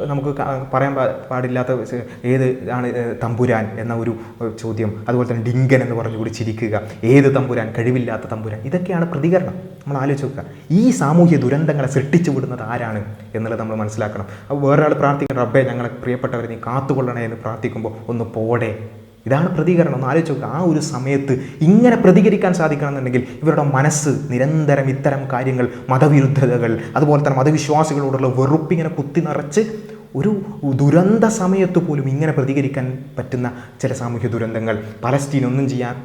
നമുക്ക് പറയാൻ പാടില്ലാത്ത ഏത് ആണ് തമ്പുരാൻ എന്ന ഒരു ഒരു ചോദ്യം. അതുപോലെ തന്നെ ഡിങ്കൻ എന്ന് പറഞ്ഞു കൂടി ചിരിക്കുക. ഏത് തമ്പുരാൻ? കഴിവില്ലാത്ത തമ്പുരാൻ. ഇതൊക്കെയാണ് പ്രതികരണം. നമ്മൾ ആലോചിച്ച് നോക്കുക. ഈ സാമൂഹ്യ ദുരന്തങ്ങളെ സൃഷ്ടിച്ചു വിടുന്നത് ആരാണ് എന്നുള്ളത് നമ്മൾ മനസ്സിലാക്കണം. അപ്പോൾ വേറൊരാൾ പ്രാർത്ഥിക്കണം റബ്ബെ ഞങ്ങളെ പ്രിയപ്പെട്ടവരെ നീ കാത്തുകൊള്ളണേ എന്ന് പ്രാർത്ഥിക്കുമ്പോൾ ഒന്ന് പോടെ. ഇതാണ് പ്രതികരണം. ഒന്ന് ആലോചിച്ച് നോക്കുക ആ ഒരു സമയത്ത് ഇങ്ങനെ പ്രതികരിക്കാൻ സാധിക്കണമെന്നുണ്ടെങ്കിൽ ഇവരുടെ മനസ്സ് നിരന്തരം ഇത്തരം കാര്യങ്ങൾ മതവിരുദ്ധതകൾ അതുപോലെ തന്നെ മതവിശ്വാസികളോടുള്ള വെറുപ്പിങ്ങനെ കുത്തി നിറച്ച് ഒരു ദുരന്ത സമയത്ത് പോലും ഇങ്ങനെ പ്രതികരിക്കാൻ പറ്റുന്ന ചില സാമൂഹ്യ ദുരന്തങ്ങൾ. പലസ്തീൻ ഒന്നും ചെയ്യാൻ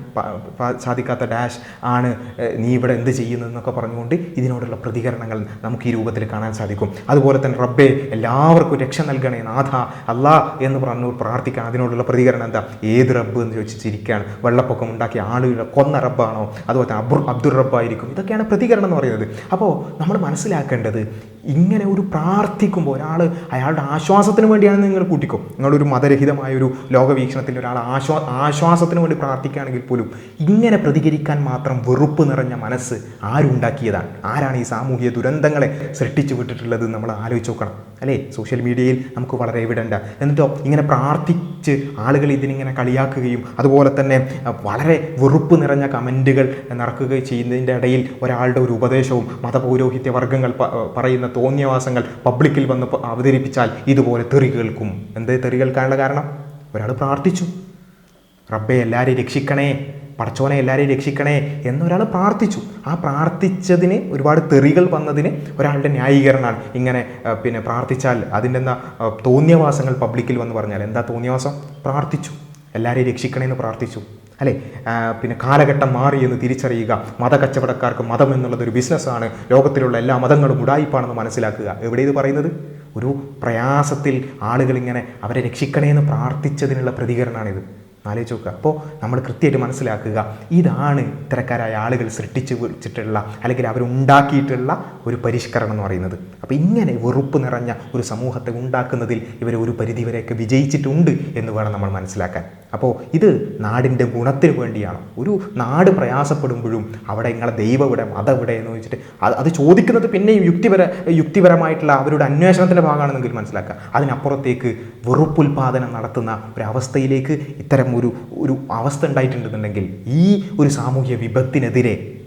സാധിക്കാത്ത ഡാഷ് ആണ് നീ ഇവിടെ എന്ത് ചെയ്യുന്നതെന്നൊക്കെ പറഞ്ഞുകൊണ്ട് ഇതിനോടുള്ള പ്രതികരണങ്ങൾ നമുക്ക് ഈ രൂപത്തിൽ കാണാൻ സാധിക്കും. അതുപോലെ തന്നെ റബ്ബെ എല്ലാവർക്കും രക്ഷ നൽകണേ നാഥ അല്ലാ എന്ന് പറഞ്ഞു പ്രാർത്ഥിക്കാൻ അതിനോടുള്ള പ്രതികരണം എന്താ? ഏത് റബ്ബ് എന്ന് ചോദിച്ച് ചിരിക്കുകയാണ് വെള്ളപ്പൊക്കം ഉണ്ടാക്കിയ ആളുകളെ കൊന്ന റബ്ബാണോ? അതുപോലെ തന്നെ അബ്ദുൾ റബ്ബായിരിക്കും. ഇതൊക്കെയാണ് പ്രതികരണം എന്ന് പറയുന്നത്. അപ്പോൾ നമ്മൾ മനസ്സിലാക്കേണ്ടത് ഇങ്ങനെ ഒരു പ്രാർത്ഥിക്കുമ്പോൾ ഒരാൾ അയാളുടെ ആശ്വാസത്തിന് വേണ്ടിയാണ് നിങ്ങൾ കൂട്ടിക്കോ. നിങ്ങളൊരു മതരഹിതമായ ഒരു ലോകവീക്ഷണത്തിൽ ഒരാൾ ആശ്വാ ആശ്വാസത്തിന് വേണ്ടി പ്രാർത്ഥിക്കുകയാണെങ്കിൽ പോലും ഇങ്ങനെ പ്രതികരിക്കാൻ മാത്രം വെറുപ്പ് നിറഞ്ഞ മനസ്സ് ആരുണ്ടാക്കിയതാണ്? ആരാണ് ഈ സാമൂഹിക ദുരന്തങ്ങളെ സൃഷ്ടിച്ചു വിട്ടിട്ടുള്ളത് നമ്മൾ ആലോചിച്ച് നോക്കണം. അല്ലേ? സോഷ്യൽ മീഡിയയിൽ നമുക്ക് വളരെ എവിഡന്റ് എന്നിട്ടോ ഇങ്ങനെ പ്രാർത്ഥി കുറച്ച് ആളുകൾ ഇതിനിങ്ങനെ കളിയാക്കുകയും അതുപോലെ തന്നെ വളരെ വെറുപ്പ് നിറഞ്ഞ കമന്റുകൾ നടക്കുകയും ചെയ്യുന്നതിന്റെ ഇടയിൽ ഒരാളുടെ ഒരു ഉപദേശവും മതപൗരോഹിത്യ വർഗങ്ങൾ പറയുന്ന തോന്നിയവാസങ്ങൾ പബ്ലിക്കിൽ വന്ന് അവതരിപ്പിച്ചാൽ ഇതുപോലെ തെറി കേൾക്കും. എന്തേ തെറി കേൾക്കാനുള്ള കാരണം? ഒരാൾ പ്രാർത്ഥിച്ചു. റബ്ബെ എല്ലാവരെയും രക്ഷിക്കണേ. പടച്ചോനെ എല്ലാവരെയും രക്ഷിക്കണേ എന്നൊരാൾ പ്രാർത്ഥിച്ചു. ആ പ്രാർത്ഥിച്ചതിന് ഒരുപാട് തെറികൾ വന്നതിന് ഒരാളുടെ ന്യായീകരണമാണ്. ഇങ്ങനെ പിന്നെ പ്രാർത്ഥിച്ചാൽ അതിന്റെ എന്താ തോന്നിയവാസങ്ങൾ പബ്ലിക്കിൽ വന്ന് പറഞ്ഞാൽ എന്താ തോന്നിയവാസം? പ്രാർത്ഥിച്ചു. എല്ലാവരെയും രക്ഷിക്കണേ എന്ന് പ്രാർത്ഥിച്ചു. അല്ലേ? പിന്നെ കാലഘട്ടം മാറി എന്ന് തിരിച്ചറിയുക. മതകച്ചവടക്കാർക്ക് മതം എന്നുള്ളത് ഒരു ബിസിനസ്സാണ്. ലോകത്തിലുള്ള എല്ലാ മതങ്ങളും ഉടായിപ്പാണെന്ന് മനസ്സിലാക്കുക. എവിടെ ഇത് പറയുന്നത്? ഒരു പ്രയാസത്തിൽ ആളുകൾ ഇങ്ങനെ അവരെ രക്ഷിക്കണേ എന്ന് പ്രാർത്ഥിച്ചതിനുള്ള പ്രതികരണമാണിത്. ആലോചിച്ച് നോക്കുക. അപ്പോൾ നമ്മൾ കൃത്യമായിട്ട് മനസ്സിലാക്കുക ഇതാണ് ഇത്തരക്കാരായ ആളുകൾ സൃഷ്ടിച്ച് വെച്ചിട്ടുള്ള അല്ലെങ്കിൽ അവരുണ്ടാക്കിയിട്ടുള്ള ഒരു പരിഷ്കരണം എന്ന് പറയുന്നത്. അപ്പോൾ ഇങ്ങനെ വെറുപ്പ് നിറഞ്ഞ ഒരു സമൂഹത്തെ ഉണ്ടാക്കുന്നതിൽ ഇവർ ഒരു പരിധിവരെയൊക്കെ വിജയിച്ചിട്ടുണ്ട് എന്ന് വേണം നമ്മൾ മനസ്സിലാക്കാൻ. അപ്പോൾ ഇത് നാടിന്റെ ഗുണത്തിന് വേണ്ടിയാണ്. ഒരു നാട് പ്രയാസപ്പെടുമ്പോഴും അവിടെ നിങ്ങളെ ദൈവം ഇവിടെ മതം ഇവിടെ എന്ന് വെച്ചിട്ട് അത് അത് ചോദിക്കുന്നത് പിന്നെയും യുക്തിപര യുക്തിപരമായിട്ടുള്ള അവരുടെ അന്വേഷണത്തിന്റെ ഭാഗമാണെന്നെങ്കിൽ മനസ്സിലാക്കുക. അതിനപ്പുറത്തേക്ക് വെറുപ്പുൽപാദനം നടത്തുന്ന ഒരവസ്ഥയിലേക്ക് ഇത്തരം ഒരു ഒരു അവസ്ഥ ഉണ്ടായിട്ടുണ്ടെന്നുണ്ടെങ്കിൽ ഈ ഒരു സാമൂഹ്യ വിപത്തിനെതിരെ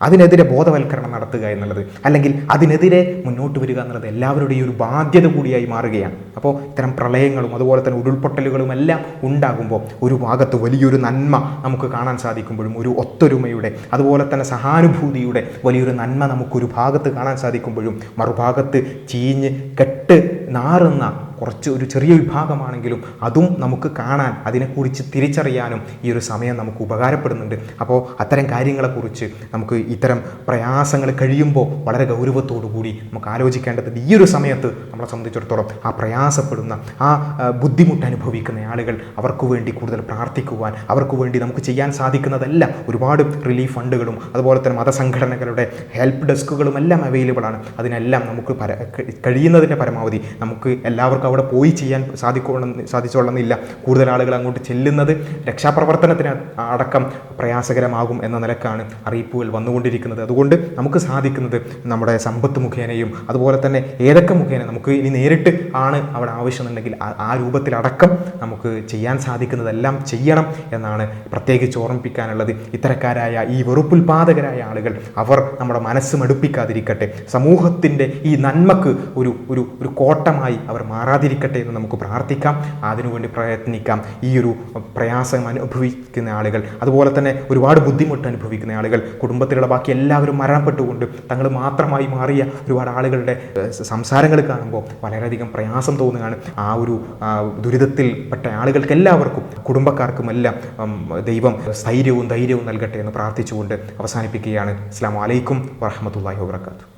അതിനെതിരെ ബോധവൽക്കരണം നടത്തുക എന്നുള്ളത് അല്ലെങ്കിൽ അതിനെതിരെ മുന്നോട്ട് വരിക എന്നുള്ളത് എല്ലാവരുടെയും ഒരു ബാധ്യത കൂടിയായി മാറുകയാണ്. അപ്പോൾ ഇത്തരം പ്രളയങ്ങളും അതുപോലെ തന്നെ ഉരുൾപൊട്ടലുകളും എല്ലാം ഉണ്ടാകുമ്പോൾ ഒരു ഭാഗത്ത് വലിയൊരു നന്മ നമുക്ക് കാണാൻ സാധിക്കുമ്പോഴും ഒരു ഒത്തൊരുമയുടെ അതുപോലെ തന്നെ സഹാനുഭൂതിയുടെ വലിയൊരു നന്മ നമുക്കൊരു ഭാഗത്ത് കാണാൻ സാധിക്കുമ്പോഴും മറുഭാഗത്ത് ചീഞ്ഞ് കെട്ട് നാറുന്ന കുറച്ച് ഒരു ചെറിയ വിഭാഗമാണെങ്കിലും അതും നമുക്ക് കാണാൻ അതിനെക്കുറിച്ച് തിരിച്ചറിയാനും ഈ ഒരു സമയം നമുക്ക് ഉപകാരപ്പെടുന്നുണ്ട്. അപ്പോൾ അത്തരം കാര്യങ്ങളെക്കുറിച്ച് നമുക്ക് ഇത്തരം പ്രയാസങ്ങൾ കഴിയുമ്പോൾ വളരെ ഗൗരവത്തോടു കൂടി നമുക്ക് ആലോചിക്കേണ്ടതുണ്ട്. ഈ ഒരു സമയത്ത് നമ്മളെ സംബന്ധിച്ചിടത്തോളം ആ പ്രയാസപ്പെടുന്ന ആ ബുദ്ധിമുട്ട് അനുഭവിക്കുന്ന ആളുകൾ അവർക്ക് വേണ്ടി കൂടുതൽ പ്രാർത്ഥിക്കുവാൻ അവർക്ക് വേണ്ടി നമുക്ക് ചെയ്യാൻ സാധിക്കുന്നതെല്ലാം ഒരുപാട് റിലീഫ് ഫണ്ടുകളും അതുപോലെ തന്നെ മതസംഘടനകളുടെ ഹെൽപ്പ് ഡെസ്കുകളും എല്ലാം അവൈലബിൾ ആണ്. അതിനെല്ലാം നമുക്ക് കഴിയുന്നതിന്റെ പരമാവധി നമുക്ക് എല്ലാവർക്കും അവിടെ പോയി ചെയ്യാൻ സാധിക്കോളം സാധിച്ചോളന്നില്ല കൂടുതൽ ആളുകൾ അങ്ങോട്ട് ചെല്ലുന്നത് രക്ഷാപ്രവർത്തനത്തിന് അടക്കം പ്രയാസകരമാകും എന്ന നിലക്കാണ് അറിയിപ്പുകൾ വന്നുകൊണ്ടിരിക്കുന്നത്. അതുകൊണ്ട് നമുക്ക് സാധിക്കുന്നത് നമ്മുടെ സമ്പത്ത് മുഖേനയും അതുപോലെ തന്നെ ഏതൊക്കെ മുഖേന നമുക്ക് ഇനി നേരിട്ട് ആണ് അവിടെ ആവശ്യമുണ്ടെങ്കിൽ ആ- രൂപത്തിലടക്കം നമുക്ക് ചെയ്യാൻ സാധിക്കുന്നതെല്ലാം ചെയ്യണം എന്നാണ് പ്രത്യേകിച്ച് ഓർമ്മിപ്പിക്കാനുള്ളത്. ഇത്തരക്കാരായ ഈ വെറുപ്പുൽപാദകരായ ആളുകൾ അവർ നമ്മുടെ മനസ്സ് മടുപ്പിക്കാതിരിക്കട്ടെ. സമൂഹത്തിന്റെ ഈ നന്മക്ക് ഒരു ഒരു ഒരു കോട്ടമായി അവർ മാറാതിരിക്കട്ടെ എന്ന് നമുക്ക് പ്രാർത്ഥിക്കാം. അതിനുവേണ്ടി പ്രയത്നിക്കാം. ഈ ഒരു പ്രയാസം അനുഭവിക്കുന്ന ആളുകൾ അതുപോലെ തന്നെ ഒരുപാട് ബുദ്ധിമുട്ട് അനുഭവിക്കുന്ന ആളുകൾ കുടുംബത്തിലുള്ള ബാക്കി എല്ലാവരും മരണപ്പെട്ടുകൊണ്ട് തങ്ങൾ മാത്രമായി മാറിയ ഒരുപാട് ആളുകളുടെ സംസാരങ്ങൾ കാണുമ്പോൾ വളരെയധികം പ്രയാസം തോന്നുകയാണ്. ആ ഒരു ദുരിതത്തിൽ പെട്ട ആളുകൾക്ക് എല്ലാവർക്കും കുടുംബക്കാർക്കും എല്ലാം ദൈവം സ്ഥൈര്യവും ധൈര്യവും നൽകട്ടെ എന്ന് പ്രാർത്ഥിച്ചുകൊണ്ട് അവസാനിപ്പിക്കുകയാണ്. അസ്സാം വലൈക്കും വാഹമത്തല്ലാഹി വാബർക്കാത്തു